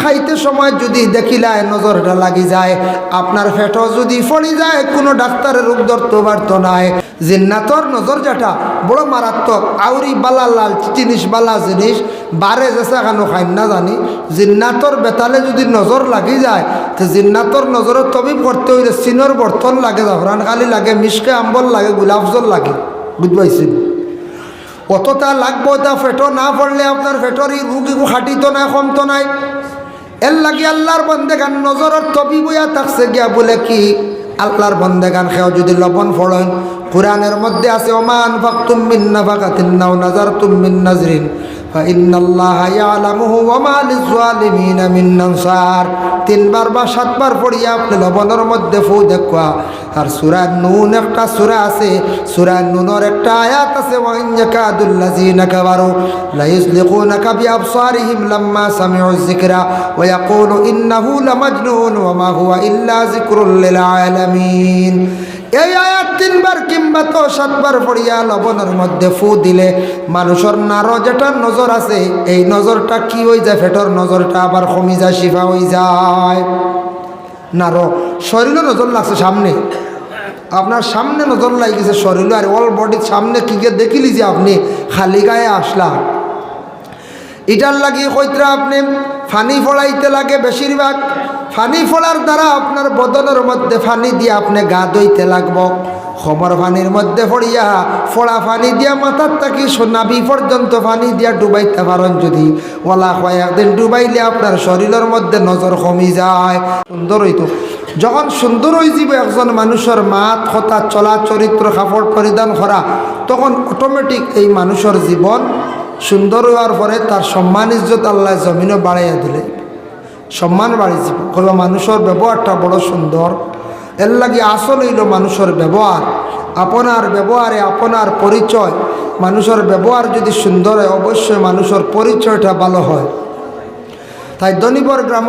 খাইতে সময় যদি দেখিলায় নজরটা লাগি যায়, আপনার ফেটো যদি ফড়ি যায়, কোনো ডাক্তারের রোগ ধরতে পারতো নাই। জিন্নাতর নজর যেটা, বড় মারাত্মক আউরি বালা, লাল জিনিস বালা জিনিস, বারে যেসা কেন খাইন না জানি। জিন্নাতর বেতালে যদি নজর লাগি যায়, তো জিন্নাতর নজরে তবিব করতে হইলে চিনর বর্তন লাগে, জাফরান খালি লাগে, মিশকে আম্বল লাগে গোলাপজল লাগে, বুঝবাইছেন? অতটা লাগবো তা ফেটো না পড়লে আপনার ফেটোর রুগীগু খাটিতো না, কমতো নাই। এর লাগে আল্লাহর বন্দেগান নজরের তবি বইয়া থাকছে গিয়া বলে কি? আল্লাহর বন্দেগান খেয়েও যদি লবণ ফড়েন, কোরআনের মধ্যে আছে, ওমান ফাক তুমিন্না নাফাকাতিন তিন্নাও নাজার তুমিন নাজরিন। فإن الله يعلمه وما للظالمين من نصار তিনবার বা সাতবার পড়িয়া আপনি লবণের মধ্যে ফু দেখুয়া আর সুরা নুন একটা সুরা আছে সুরা নুনের একটা আয়াত আছে ওয়াইয়াকাদুল্লাযিনা কাফারু লা ইসলিকুনাকা বিআবসারিহিম লাম্মা সামিউ যিকরা ওয়া ইয়াকুলু ইন্নাহু লামাজনুন ওয়া মা হুয়া ইল্লা যিকরুল লিল আলামিন এই আয়াত তিনবার কিংবা তো সাতবার পড়িয়া লবণের মধ্যে ফু দিলে মানুষের নারো যেটা নজর আছে, এই নজরটা কি হয়ে যায়? ফেটর নজরটা আবার কমি যায় শিফা হয়ে যায়। নারো শরীরও নজর লাগছে সামনে। আপনার সামনে নজর লাগিয়েছে শরীর, আর অল বডির সামনে কি গিয়ে দেখিলি যে আপনি খালি গায়ে আসলা। এটার লাগে কইতরা আপনি ফানি ফড়াইতে লাগে বেশিরভাগ। ফানি ফোড়ার দ্বারা আপনার বদনের মধ্যে ফানি দিয়ে আপনি গা দইতে লাগব। খবর ফানির মধ্যে ফড়িয়া ফোড়া ফানি দিয়া মাথার থাকি সোনাবি পর্যন্ত ফানি দিয়া ডুবাইতে পারেন যদি। ওলা কয়েকদিন ডুবাইলে আপনার শরীরের মধ্যে নজর কমি যায়। সুন্দর হইতো। যখন সুন্দর হয়ে যাব একজন মানুষের মাত, কথা, চলা, চরিত্র, কাপড় পরিধান করা, তখন অটোমেটিক এই মানুষের জীবন সুন্দর হওয়ার পরে তার সম্মান, ইজ্জত আল্লাহ জমিনও বাড়াইয়া দিলে সম্মান বাড়ি যাব কইবা মানুষের ব্যবহারটা বড় সুন্দর। এর লাগে আসল হইল মানুষের ব্যবহার। আপনার ব্যবহারে আপনার পরিচয়। মানুষের ব্যবহার যদি সুন্দর হয়, অবশ্যই মানুষের পরিচয়টা ভালো হয়। তাই দনিবর গ্রাম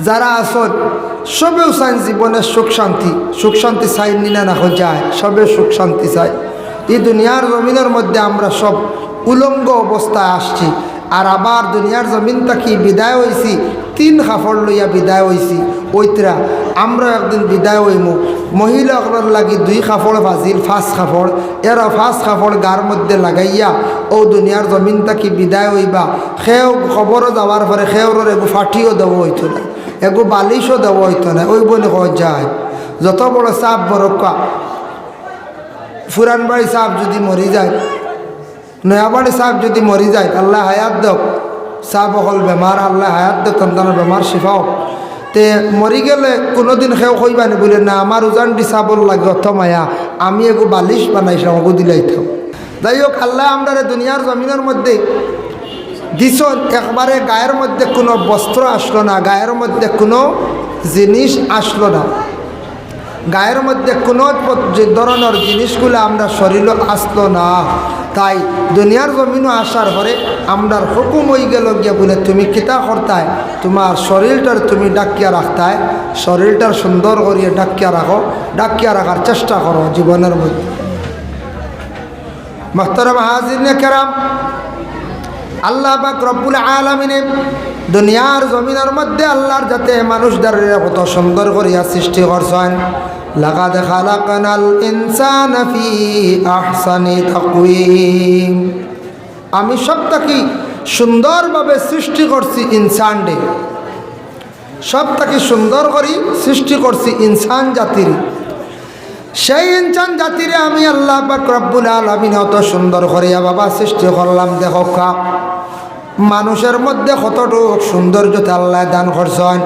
যারা আসল সবেও চান জীবনে সুখ শান্তি। সুখ শান্তি চাই নিনা না যায়। সবে সুখ শান্তি চাই। এই দুনিয়ার জমিনের মধ্যে আমরা সব উলঙ্গ অবস্থায় আসছি। আর আবার দুনিয়ার জমিন থাকি বিদায় হয়েছি তিন কাপড় লইয়া বিদায় হয়েছি ওইতরা আমরা একদিন বিদায় হইমু। মহিলাগুলোর লাগি দুই কাপড় ভাজিল, ফাঁস কাপড় এরা ফাঁস কাপড় গার মধ্যে লাগাইয়া, ও দুনিয়ার জমিন থাকি বিদায় হইবা। সেও খবরও যাওয়ার পরে সেওর এগু ফাটিও দেওয়া হইতো না এগু বালিশও দেওয়া হইতো না। ওই বলে কয় যায়, যত বড় চাপ বরকা ফুরান বাড়ি সাপ যদি মরি যায় নয়াবাড়ি সাপ যদি মরি যায়, আল্লাহ হায়াত দেখ সাপ হল বেমার আল্লাহ হায়াত দেখ সন্তানের বেমার শিফাও তে মরি গেলে কোনোদিন সেও কইবানি বলে, না আমার উজান দি চাবল লাগে, অথ মায়া, আমি এগো বালিশ বানাইছিলাম ওগো দিলাই থাও যাই হোক, আল্লাহ আমরা দুনিয়ার জমিনের মধ্যে দিছ একবারে গায়ের মধ্যে কোনো বস্ত্র আসলো না, গায়ের মধ্যে কোনো জিনিস আসলো না। গায়ের মধ্যে কোনো ধরনের জিনিসগুলো আমরা শরীর আসলো না। তাই দুনিয়ার জমিনও আসার পরে আমরার হুকুম হয়ে গেল গিয়ে বলে, তুমি কিতা করতায়? তোমার শরীরটার তুমি ডাকিয়া রাখতায়। শরীরটার সুন্দর করিয়ে ডাকিয়া রাখো। ডাকিয়া রাখার চেষ্টা করো জীবনের মধ্যে। মহতরম হাজির কেরাম, আল্লাহ বাক রব্বুল আলমিনে দুনিয়ার জমিনের মধ্যে আল্লাহর যাতে মানুষদের কত সুন্দর করিয়া সৃষ্টি করছেন। লাগাদ খালাকানাল ইনসান ফি আহসানি তাকওয়িম। আমি সবটাকে সুন্দরভাবে সৃষ্টি করছি ইনসান ডে সবটাকে সুন্দর করি, সৃষ্টি করছি ইনসান জাতির। সেই ইনসান জাতিরে আমি আল্লাহ পাক রব্বুল আলমিন অত সুন্দর করিয়া বাবা সৃষ্টি করলাম, দেখো মানুষের মধ্যে কতটুকু সৌন্দর্যতে আল্লাহ দান করছেন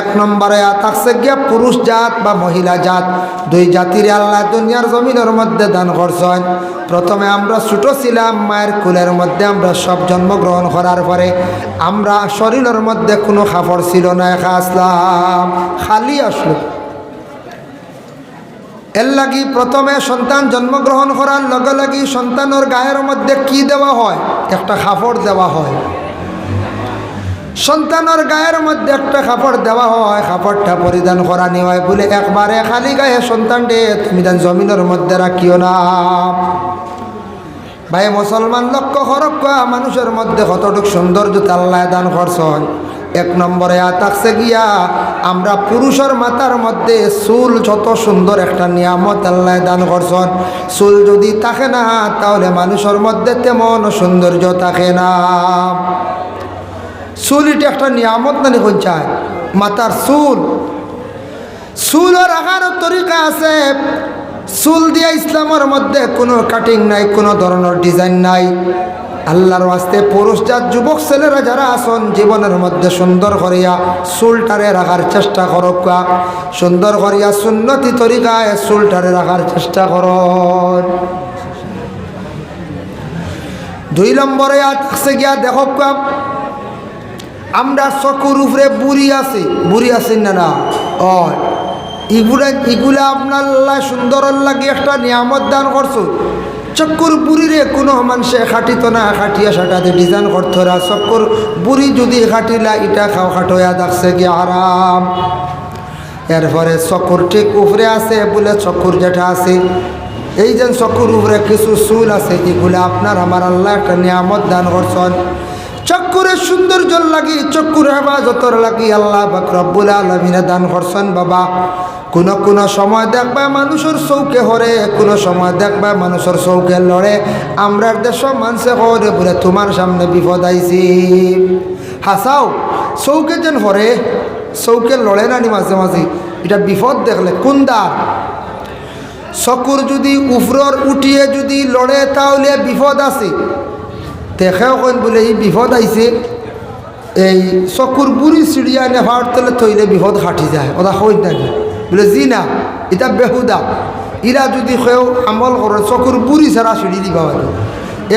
এক নম্বরে থাকছে গিয়া পুরুষ জাত বা মহিলা জাত। দুই জাতির আল্লাহ দুনিয়ার জমিনের মধ্যে দান করছেন। প্রথমে আমরা ছোটো ছিলাম, মায়ের কুলের মধ্যে আমরা সব জন্মগ্রহণ করার পরে আমরা শরীরের মধ্যে কোনো খাফড় ছিল না, একা আসলাম, খালি আসলো। এর লাগি প্রথমে সন্তান জন্মগ্রহণ করার লগে লাগি সন্তানের গায়ের মধ্যে কি দেওয়া হয়? একটা কাপড় দেওয়া হয়। সন্তানের গায়ের মধ্যে একটা কাপড় দেওয়া হয় কাপড়টা পরিধান করানি হয় বলে একবারে খালি গায়ে সন্তান ডে তুমি দেন জমিনের মধ্যে রাখিও না। ভাই, মুসলমান লক্ষ্য হরক্ষ মানুষের মধ্যে কতটুক সৌন্দর্য আল্লাহ দান করছেন। এক নম্বরে আতাকছে গিয়া আমরা পুরুষের মাথার মধ্যে চুল যত সুন্দর একটা নিয়ামত আল্লাহ দান করছেন। চুল যদি থাকে না, তাহলে মানুষের মধ্যে তেমন সৌন্দর্য থাকে না। চুল এটা একটা নিয়ামত না দেখুন চায় মাথার চুল চুলের আকার তরিকা আছে। চুল দিয়া ইসলামের মধ্যে কোনো কাটিং নাই, কোনো ধরনের ডিজাইন নাই। আল্লাহর ওয়াস্তে পুরুষ যার যুবক ছেলেরা যারা আসন জীবনের মধ্যে সুন্দর করিয়া চুলটারে রাখার চেষ্টা করক সুন্দর করিয়া সুন্নতি তরিকায় চুলটারে রাখার চেষ্টা কর। দুই নম্বরে আছে গিয়া দেখক আমরা চকুর উপরে বুড়ি আছি। বুড়ি আছি না না? ও ইগুলা ইগুলা আপনার সুন্দর লাগে একটা নিয়ামত দান করছ। চক্কর বুড়িরে কোনো মানুষে খাটিত না খাটিয়া সাটাতে ডিজাইন করতো না চক্কর বুড়ি যদি খাটিলা ইটা খাও খাটোয়া দেখছে কি আরাম এরপরে চকুর ঠিক উপরে আছে, বলে চকুর যেটা আছে। এই যে চকুর উপরে কিছু চুল আছে, এগুলো আপনার আমার আল্লাহ একটা নিয়ামত দান করছেন। চক্কুরের সৌন্দর্য লাগি চক্কুর হেফাজতর লাগি আল্লাহ বাক রব্বুল আলমিনে দান করছেন, বাবা। কোন কোন সময় দেখবা মানুষের চৌকে হরে, কোন সময় দেখবা মানুষের চৌকে লড়ে। আমরার দেশ মানুষে হরে বলে তোমার সামনে বিপদ আইছি। হাসাও চৌকে যেন হরে, চৌকে লড়ে নানি মাঝে মাঝে। এটা বিপদ দেখলে কোন দ্বার চকুর যদি উফরর উঠিয়ে যদি লড়ে, তাহলে বিপদ আছে। দেখেও কইন বলে এই বিপদ আইছে। এই চকুর বুড়ি চিড়িয়া নেভার তলে থইলে বিপদ খাটি যায়। ওটা কই নাকি বলে? জি না এটা বেহুদা ইরা যদি কেউ আমল করে চকুর বুড়ি ছাড়া চিড়ি দিবা পারে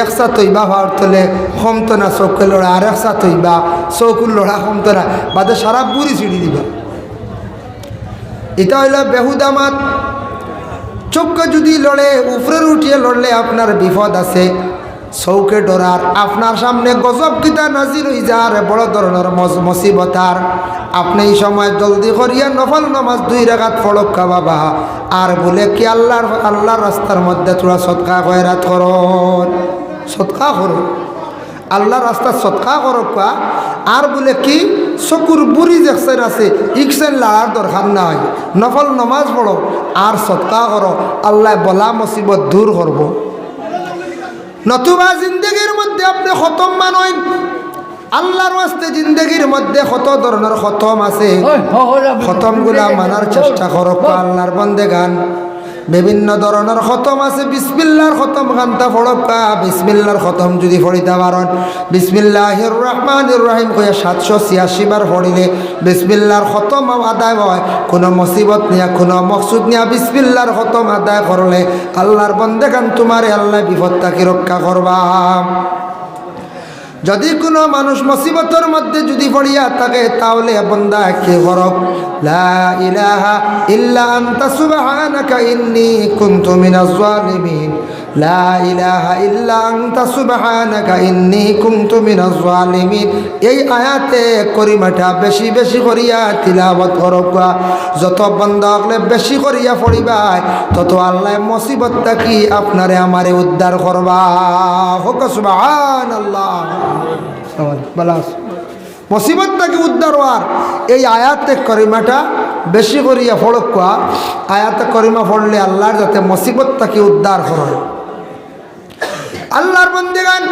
একসা তৈবা ভার তলে সমতনা না চৌকে লড়া আর একসা তৈবা চৌকুর লড়া সমতনা বাদে সারা বুড়ি চিড়ি দিবা। এটা হইল বেহুদা মাত চোখকে যদি লড়ে উপরের উঠিয়ে লড়লে আপনার বিপদ আছে চৌকে ডরার। আপনার সামনে গজব কিতা নাজির হয়ে যার, বড় ধরনের মসিবতার। আপনি এই সময় জলদি করিয়া নফল নমাজ দুই রেখাত ফড়ক্কা বাবা আর বলে কি আল্লাহর আল্লাহর রাস্তার মধ্যে তোরা সৎকা কয়রাত করন সৎকা করো। আল্লাহ রাস্তা সৎকা করকা আর বলে কি, চকুর বুড়ি দেখছেন আছে ইকসেন লাগার দরকার নাই। নফল নমাজ পড়ো, আর সৎকা করো। আল্লাহ বলা মুসিবত দূর করব। নতুবা জিন্দগির মধ্যে আপনি খতম মানইন আল্লাহর আস্তে জিন্দগির মধ্যে কত ধরনের খতম আছে? খতমগুলা মানার চেষ্টা করো আল্লাহর বন্দে গান বিভিন্ন ধরনের খতম আছে। বিসমিল্লার খতম গানটা ফড়কা, বিসমিল্লার খতম যদি ফড়িতে পারেন। বিসমিল্লাহির রহমানির রহিম কইয়া সাতশো ছিয়াশি বার ফড়িলে বিসমিল্লার খতম আদায় হয়। কোনো মুসিবত নিয়া, কোনো মকসুদ নিয়া বিসমিল্লার খতম আদায় করলে আল্লাহর বন্দে গান তোমারে, আল্লাহ বিপদ তাকে রক্ষা করবা। যদি কোনো মানুষ মুসিবতের মধ্যে যদি পড়িয়া থাকে, তাহলে বন্দা কে করক লা লা এই আয়াতে যত বন্দা বেশি করিয়া পড়িবা তত আল্লাহ মুসিবতটা কি আপনারে আমারে উদ্ধার করবা? হোক সুবহানাল্লাহ। মুসিবত থেকে উদ্ধার হওয়ার? এই আয়াতে করিমাটা বেশি করিয়া ফড়কুয়া আয়াতে করিমা ফড়লে আল্লাহর যাতে মুসিবত থেকে উদ্ধার করে আল্লাহর বন্দিগান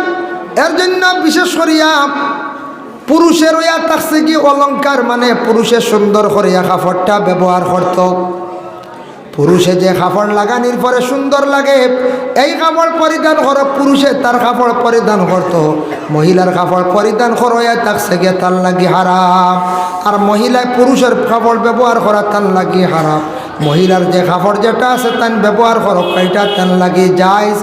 এর জন্য বিশেষ করিয়া পুরুষের ওয়া থাকছে কি অলঙ্কার মানে পুরুষের সুন্দর করিয়া কাপড়টা ব্যবহার করত। পুরুষে যে কাপড় লাগানির পরে সুন্দর লাগে, এই কাপড় পরিধান করো, পুরুষে তার কাপড় পরিধান করতো। মহিলার কাপড় পরিধান করো থাকছে গিয়ে তার লাগি হারাম। আর মহিলায় পুরুষের কাপড় ব্যবহার করা তার লাগি হারাম। মহিলার যে কাপড় যেটা আছে তান ব্যবহার করো এটা তার লাগি যাইজ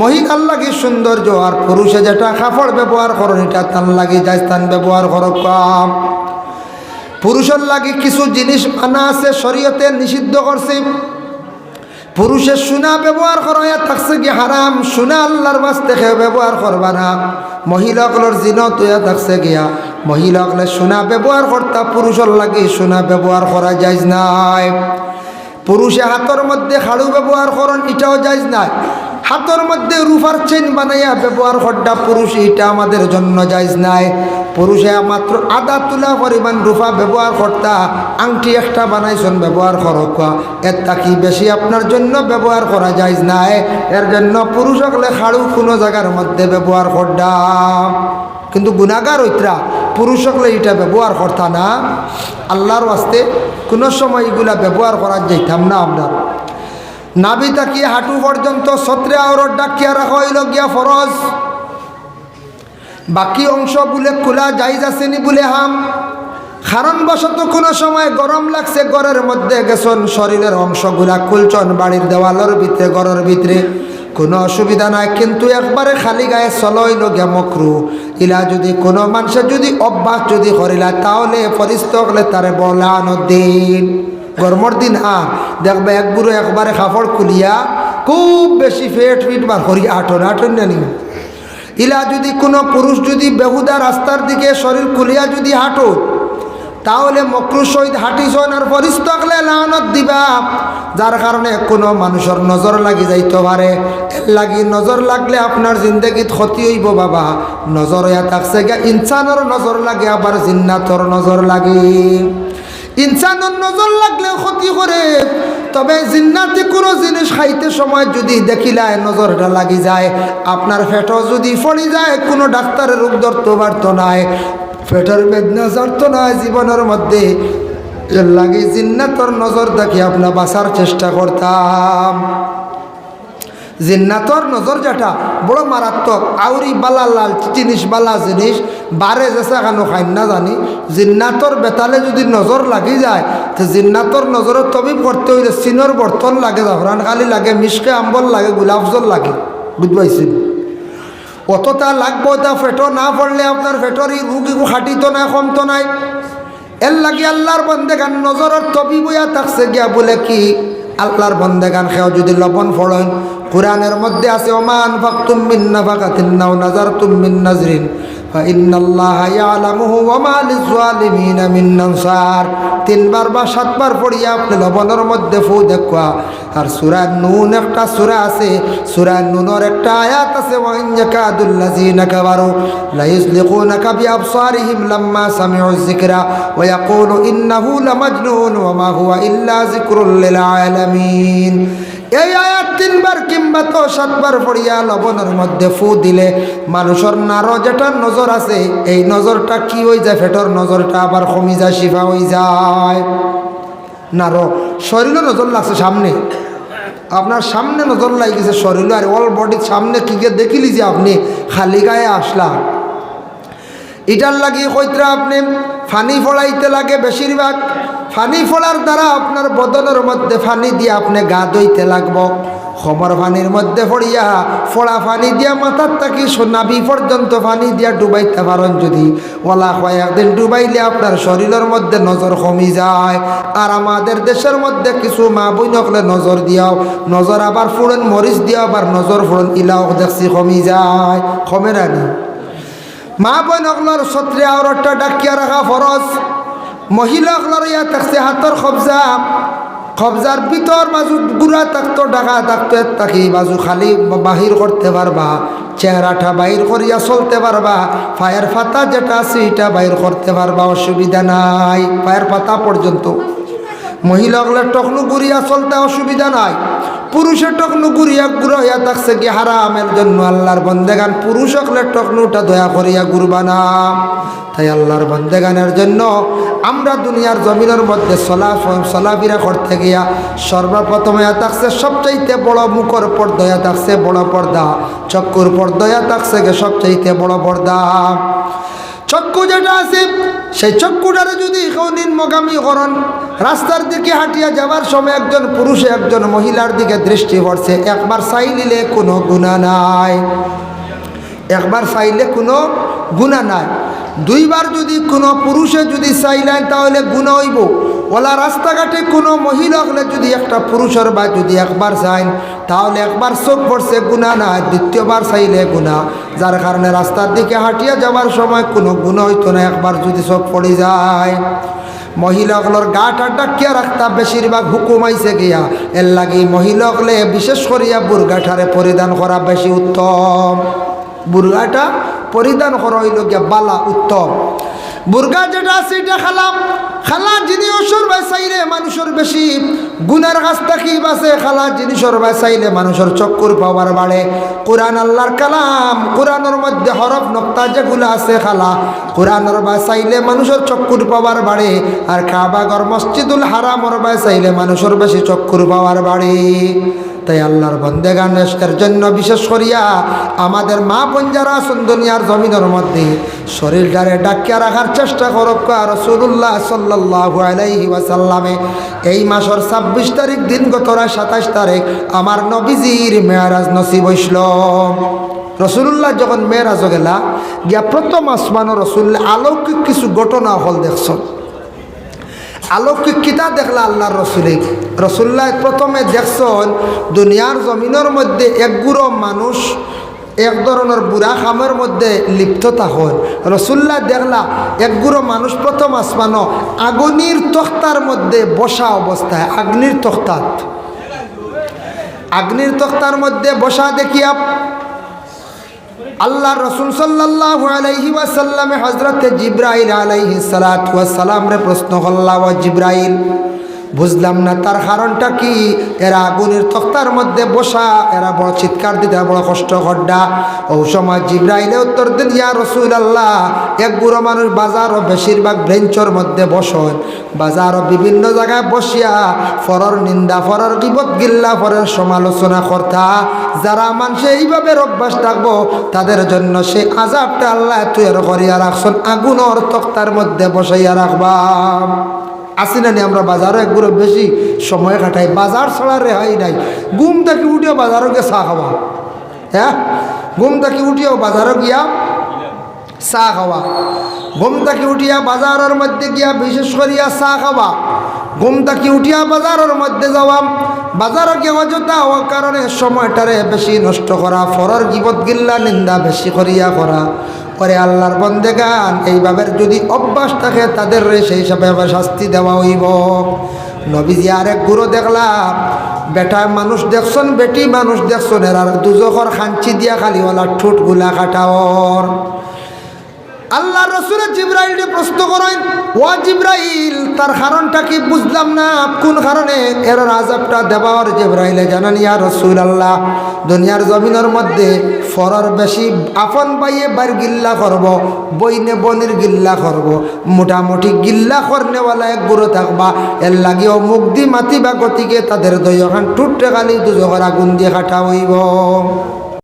মহিলার লাগি সৌন্দর্য, আর পুরুষে যেটা কাপড় ব্যবহার করো এটা তার লাগি যাইজ তান ব্যবহার করো কম। পুরুষের লাগে কিছু জিনিস আনা আছে, শরীয়তে নিষিদ্ধ করছে। পুরুষের সোনা ব্যবহার করা থাকছে কি হারাম? সোনা আল্লাহর বাস দেখে ব্যবহার করবা না। মহিলাগুলোর জিনত হইয়া থাকছে গিয়া মহিলাগুলো সোনা ব্যবহার করতা, পুরুষের লাগে সোনা ব্যবহার করা যাইজ নাই। পুরুষে হাতের মধ্যে খাড়ু ব্যবহার করেন, এটাও যাইজ নাই। হাতের মধ্যে রুফার চেন বানাইয়া ব্যবহার করটা পুরুষ, এটা আমাদের জন্য যাইজ নাই। পুরুষে মাত্র আদা তুলা পরিমাণ রুফা ব্যবহার করতা, আংটি একটা বানাইছেন ব্যবহার করক এর তাকি বেশি আপনার জন্য ব্যবহার করা যায় নাই। এর জন্য পুরুষ হলে খাড়ু কোনো জায়গার মধ্যে ব্যবহার করডা কিন্তু গুণাগার ঐত্রা পুরুষ হলে এটা ব্যবহার করতা না। আল্লাহর ওয়াস্তে কোনো সময় এগুলা ব্যবহার করা যাইতাম না আপনার নাবি তাকিয়ে হাঁটু পর্যন্ত সত্রে আওরত ডাকিয়া রাখা হইল গিয়া ফরজ। বাকি অংশ বলে খোলা যাইজ আসেনি বলে হাম। কারণবশত কোনো সময় গরম লাগছে, ঘরের মধ্যে গেছন, শরীরের অংশগুলা খুলছন বাড়ির দেওয়ালের ভিতরে, ঘরের ভিতরে। কোনো অসুবিধা নাই, কিন্তু একবারে খালি গায়ে চলইল গিয়া মকরু। ইলা যদি কোনো মানুষের যদি অভ্যাস যদি করিলা, তাহলে পরিস্থ হলে তারে বলানো দিন গরমর দিন আ দেখবে এক একবারে কাপড় খুলিয়া খুব বেশি ফেট ফিট বার করি আটন আটন জানি। ইলা যদি কোনো পুরুষ যদি বেহুদা রাস্তার দিকে শরীর খুলিয়া যদি হাঁটো, তাহলে মকরু সহিত হাঁটিছন আর পরিস্থ হলে লানত দিবা। যার কারণে কোনো মানুষের নজর লাগি যাইতে পারে। লাগি নজর লাগলে আপনার জিন্দগিত ক্ষতি হইব বাবা। নজর হইয়া থাকছে ইনসানের নজর লাগে, আবার জিন্নাতর নজর লাগে। ইনসানের নজর লাগলে ক্ষতি করে। তবে জিন্নাতে কোনো জিনিস খাইতে সময় যদি দেখিলায় নজরটা লাগি যায়, আপনার ফেটও যদি ফলি যায়, কোনো ডাক্তারের রোগ ধরতে পারত নাই, ফেটের বেদনা জানত নাই জীবনের মধ্যে। লাগে জিন্নাতর নজর দেখি আপনার বাঁচার চেষ্টা করতাম। জিন্নাতর নজর যেটা বড় মারাত্মক, আউরি বালা লাল জিনিস বালা জিনিস, বারে যেসা কেন খাইন না জানি। জিন্নাতর বেতালে যদি নজর লাগি যায়, তো জিন্নাতর নজরের তবিব করতে হইলে চিনর বর্তন লাগে জাফরান খালি লাগে মিশকে আম্বল লাগে, গোলাপ জল লাগে বুঝবাইছেন অতটা লাগবো তা ফেটো না পড়লে আপনার ফেটোর এই রুগী খাটিতো না কমতো নাই। এর লাগে আল্লাহর বন্দেগান নজরের তবি বইয়া থাকছে গিয়া বলে কি? আল্লাহর বন্দেগান খেও যদি লবণ ফড়েন কোরআনের মধ্যে আছে ওমান ফাকতুম মিন নাফাকাতিন নাও নাজারতুম মিন নাজরিন ফাইন্নাল্লাহা ইয়ালামুহু ওয়া মা লিযালিমিনা মিন নানসার তিনবার বা সাতবার পড়িয়া আপনি লবণের মধ্যে ফু দেখুয়া। আর সূরা নুন একটা সূরা আছে, সূরা নুনের একটা আয়াত আছে এই আয়াত তিনবার কিংবা তো সাতবার পড়িয়া লবণের মধ্যে ফু দিলে মানুষের নারো যেটা নজর আছে, এই নজরটা কি হয়ে যায়? ফেটর নজরটা আবার কমি যায় শিফা হয়ে যায়। নারো শরীরও নজর লাগছে সামনে। আপনার সামনে নজর লাগিয়েছে শরীর আর অল বডির সামনে কি কে দেখিলি যে আপনি খালি গায়ে আসলা। এটার লাগে কইতরা আপনি ফানি ফলাইতে লাগে বেশিরভাগ। ফানি ফলার দ্বারা আপনার বদনের মধ্যে ফানি দিয়ে আপনি গা ধইতে লাগব। খমর ফানির মধ্যে পড়িয়া ফোড়া ফানি দিয়া মাথার থাকি সোনাবি পর্যন্ত ফানি দিয়া ডুবাইতে পারেন যদি। ওলা কয়েকদিন ডুবাইলে আপনার শরীরের মধ্যে নজর কমি যায়। আর আমাদের দেশের মধ্যে কিছু মা বই নকলে নজর দিয়াও। নজর আবার ফুড়েন, মরিচ দিয়াও, আবার নজর ফুড়েন, ইলাও দেখছি কমি যায়। কমে রানি মা বোন অগলার ছত্রে আওরটা ডাকিয়া রাখা ফরজ। মহিলা অগলার ইয়া থাকছে হাতর কবজা কবজার ভিতর বাজু গুড়া থাকতো ডাকা থাকতো তাকি বাজু খালি বাহির করতে পারবা চেহারাটা বাইর করিয়া চলতে পারবা পায়ের পাতা যেটা আছে এটা বাইর করতে পারবা অসুবিধা নাই পায়ের পাতা পর্যন্ত মহিলাগুলোর টকনু গুড়িয়া চলতে অসুবিধা নাই। পুরুষের টকনু গুড়িয়া গুড়া হইয়া থাকছে কি হারামের জন্য? আল্লাহর বন্দেগান পুরুষ হকলের টকনুটা দয়া করিয়া গুরবা না। তাই আল্লাহর বন্দেগানের জন্য আমরা দুনিয়ার জমিনের মধ্যে চলা চলাফেরা করতে গিয়া সর্বপ্রথম থাকছে সবচাইতে বড় মুখর পর্দয়া থাকছে বড় পর্দা। চক্কুর পর্দয়া থাকছে গে সবচাইতে বড় পর্দা। চক্ষু যেটা আছে, সেই চক্ষুটারে যদি কেউ নিম্নগামী করেন রাস্তার দিকে হাঁটিয়া যাওয়ার সময় একজন পুরুষে একজন মহিলার দিকে দৃষ্টি পড়ছে। একবার চাইলিলে কোনো গুণা নাই। একবার চাইলে কোনো গুণা নাই। দুইবার যদি কোনো পুরুষে যদি চাইলেন, তাহলে গুণা হইব। ওলা রাস্তাঘাটে কোনো মহিলা হলে যদি একটা পুরুষের বা যদি একবার চাইন তাহলে একবার চোখ পড়ছে গুণা না দ্বিতীয়বার চাইলে গুণা। যার কারণে রাস্তার দিকে হাঁটিয়া যাওয়ার সময় কোনো গুণা হইতো না, একবার যদি চোখ পড়ে যায়। মহিলাগুলোর গাটা ডাকিয়া রাখতা বেশিরভাগ হুকুম আইছে গিয়া। এর লাগি মহিলাগুলো বিশেষ করিয়া বুর্গাঠারে পরিধান করা বেশি উত্তম। বুর্গাটা পরিধান করা হইল গিয়া বালা উত্তম। বুর্গা যেটা আছে এটা খালাম খালা জিনিসের চাইলে মানুষের বেশি গুনার কাছ থাকি বাসে খালা জিনিসের চাইলে মানুষের চক্কর পাওয়ার বাড়ে। কোরআন আল্লাহর কালাম, কোরআনের মধ্যে হরফ নক্তা যেগুলো আছে খালা, কোরআনের চাইলে মানুষের চক্কর পাওয়ার বাড়ে আর কাবাগর মসজিদুল হারামর চাইলে মানুষের বেশি চক্কর পাওয়ার বাড়ে। তাই আল্লাহর বন্দেগান এর জন্য বিশেষ করিয়া আমাদের মা পঞ্জারা আছেন দুনিয়ার জমিনের মধ্যে শরীরটারে ডাকিয়া রাখার চেষ্টা করব রসুল্লাহ সাল্লাহ আলাইহি ওয়াসাল্লামে। এই মাসের ছাব্বিশ তারিখ দিন গতরা সাতাশ তারিখ আমার নবীজির মেয়ারাজ নসিব হইসল। রসুল্লাহ যখন মেয়েরাজ গেলা, গিয়া প্রথম আসমানো রসুল্লাহ আলৌকিক কিছু ঘটনা হল দেখছ। আলৌকিক কিতা দেখলা আল্লাহর রসুলে রসুল্লাহ প্রথমে দেখছন, দুনিয়ার জমিনের মধ্যে একগুড়ো মানুষ এক ধরনের বুড়া খামের মধ্যে লিপ্ত থাকুন। রসুল্লাহ দেখলা একগুড়ো মানুষ প্রথম আসমানো আগুনির তক্তার মধ্যে বসা অবস্থায়, আগ্নির তক্তাত। আগ্নির তক্তার মধ্যে বসা দেখিয়া আল্লাহ রসুল সাল্লাহ ওয়াসাল্লামে হজরতে জিব্রাইল আলাইহি সালাম রে প্রশ্ন করলাম ও বুঝলাম না, তার কারণটা কি? এরা আগুনের তক্তার মধ্যে বসা, এরা বড় চিৎকার দিতে, বড় কষ্ট করডা ও সময় জিব্রাইলে উত্তর দিন, ইয়া রসুল আল্লাহ এক বুড়ো মানুষ বাজারও বেশিরভাগ ব্রেঞ্চর মধ্যে বসন। বাজারও বিভিন্ন জায়গায় বসিয়া ফরর নিন্দা, ফরর কিবত গিল্লা, ফরের সমালোচনা কর্তা। যারা মানুষে এইভাবে অভ্যাস থাকব, তাদের জন্য সেই আজাবটা আল্লাহ তুই করিয়া রাখছন। আগুনর তক্তার মধ্যে বসাইয়া রাখবা। আসি না আমরা বাজারও একগুলো বেশি সময় কাটাই। বাজার ছাড়া রেহাই নাই। ঘুম থাকি উঠিও বাজারও গিয়ে চা খাওয়া। হ্যাঁ? ঘুম থেকে উঠিও বাজারও গিয়া চা খাওয়া। ঘুম থাকি উঠিয়া বাজারের মধ্যে গিয়া বিশেষ করিয়া চা খাওয়া। ঘুম থাকি উঠিয়া বাজারের মধ্যে যাওয়া। বাজারও গিয়ে অযোধ্যা হওয়ার কারণে সময়টারে বেশি নষ্ট করা, ফরর গিবত গিল্লা নিন্দা বেশি করিয়া করা। করে আল্লাহর বন্দে গান। এইভাবে যদি অভ্যাস থাকে, তাদের সেই হিসাবে শাস্তি দেওয়া হইব। নবীজি আরেক গুরু দেখলাম, বেটা মানুষ দেখছন, বেটি মানুষ দেখছন, এর আর দুজখর খাঞ্চি দিয়া খালি ওলা ঠোঁটগুলা কাটাওর আল্লাহ রসুলের জিব্রাইল প্রশ্ন করেন ও জিব্রাইল, তার কারণটা কি বুঝলাম না? কোন কারণে এর আজাবটা দেওয়ার জিব্রাইলে জানান, ইয়া রসুল আল্লাহ দুনিয়ার জমিনের মধ্যে ফরর বেশি আফন পাইয়ে বার গিল্লা করব, বইনে বনির গিল্লা করব, মোটামুটি গিল্লা করনেওয়ালা এক গুরু থাকবা। এর লাগিও মুখ দি মাতি বা গতিকে তাদের দই ওখান টুটে খালি দুজোর আগুন দিয়ে কাটা হইব।